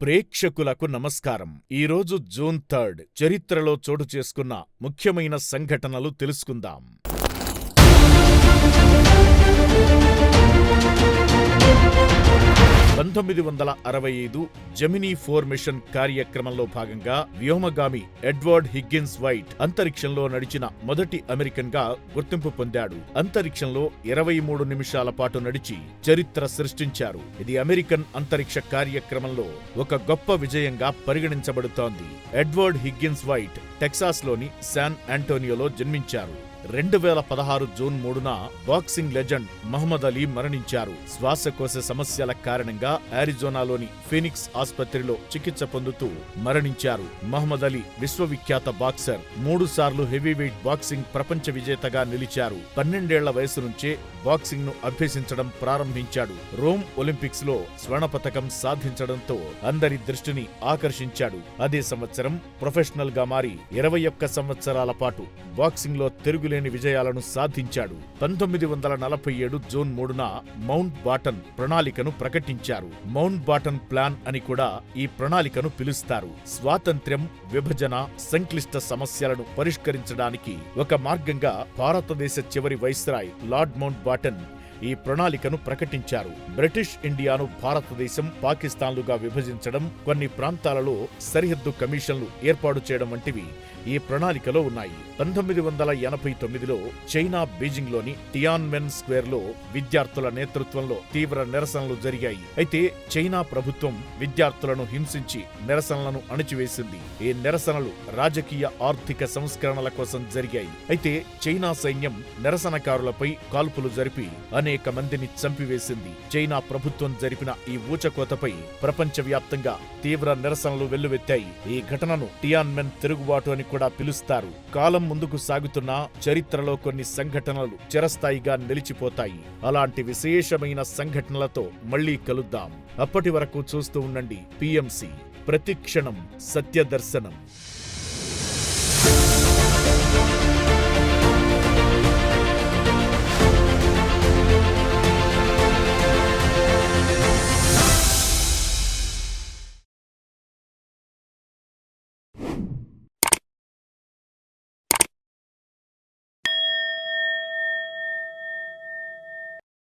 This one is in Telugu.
ప్రేక్షకులకు నమస్కారం. ఈరోజు జూన్ థర్డ్ చరిత్రలో చోటు చేసుకున్న ముఖ్యమైన సంఘటనలు తెలుసుకుందాం. పంతొమ్మిది వందల అరవై ఐదు జెమినీ ఫోర్ మిషన్ కార్యక్రమంలో భాగంగా వ్యోమగామి ఎడ్వర్డ్ హిగ్గిన్స్ వైట్ అంతరిక్షంలో నడిచిన మొదటి అమెరికన్గా గుర్తింపు పొందాడు. అంతరిక్షంలో ఇరవై మూడు నిమిషాల పాటు నడిచి చరిత్ర సృష్టించారు. ఇది అమెరికన్ అంతరిక్ష కార్యక్రమంలో ఒక గొప్ప విజయంగా పరిగణించబడుతోంది. ఎడ్వర్డ్ హిగ్గిన్స్ వైట్ టెక్సాస్లోని శాన్ ఆంటోనియోలో జన్మించారు. రెండు వేల పదహారు జూన్ మూడున బాక్సింగ్ లెజెండ్ మహమ్మద్ అలీ మరణించారు. శ్వాసకోశ సమస్యల కారణంగా ఆరిజోనాలోని ఫీనిక్స్ ఆసుపత్రిలో చికిత్స పొందుతూ మరణించారు. మహమ్మద్ అలీ విశ్వవిఖ్యాత బాక్సర్ మూడు సార్లు హెవీవెయిట్ బాక్సింగ్ ప్రపంచ విజేతగా నిలిచారు. పన్నెండేళ్ళ వయసు నుంచే బాక్సింగ్ను అభ్యసించడం ప్రారంభించాడు. రోమ్ ఒలింపిక్స్లో స్వర్ణ పతకం సాధించడంతో అందరి దృష్టిని ఆకర్షించాడు. అదే సంవత్సరం ప్రొఫెషనల్గా మారి ఇరవై ఒక్క సంవత్సరాల పాటు బాక్సింగ్లో తిరుగులేని విజయాలను సాధించాడు. పంతొమ్మిది వందల నలభై ఏడు జూన్ మూడున మౌంట్ బాటన్ ప్రణాళికను ప్రకటించారు. మౌంట్ బాటన్ ప్లాన్ అని కూడా ఈ ప్రణాళికను పిలుస్తారు. స్వాతంత్ర్యం విభజన సంక్లిష్ట సమస్యలను పరిష్కరించడానికి ఒక మార్గంగా భారతదేశ చివరి వైస్రాయ్ లార్డ్ మౌంట్ బాటన్ ఈ ప్రణాళికను ప్రకటించారు. బ్రిటిష్ ఇండియాను భారతదేశం పాకిస్తాన్లుగా విభజించడం కొన్ని ప్రాంతాలలో సరిహద్దు కమిషన్లు ఏర్పాటు చేయడం వంటివి ఈ ప్రణాళికలో ఉన్నాయి. పంతొమ్మిది వందల ఎనభై తొమ్మిదిలో చైనా బీజింగ్లోని టియాన్మెన్ స్క్వేర్లో విద్యార్థుల నేతృత్వంలో తీవ్ర నిరసనలు జరిగాయి. అయితే చైనా ప్రభుత్వం విద్యార్థులను హింసించి నిరసనలను అణిచివేసింది. ఈ నిరసనలు రాజకీయ ఆర్థిక సంస్కరణల కోసం జరిగాయి. అయితే చైనా సైన్యం నిరసనకారులపై కాల్పులు జరిపి అనేక మందిని చంపివేసింది. చైనా ప్రభుత్వం జరిపిన ఈ ఊచకోతపై ప్రపంచవ్యాప్తంగా తీవ్ర నిరసనలు వెల్లువెత్తాయి. ఈ ఘటనను టియాన్మెన్ తిరుగుబాటు అని కూడా పిలుస్తారు. కాలం ముందుకు సాగుతున్న చరిత్రలో కొన్ని సంఘటనలు చిరస్థాయిగా నిలిచిపోతాయి. అలాంటి విశేషమైన సంఘటనలతో మళ్ళీ కలుద్దాం. అప్పటి వరకు చూస్తూ ఉండండి. పిఎంసి. ప్రతిక్షణం సత్యదర్శనం.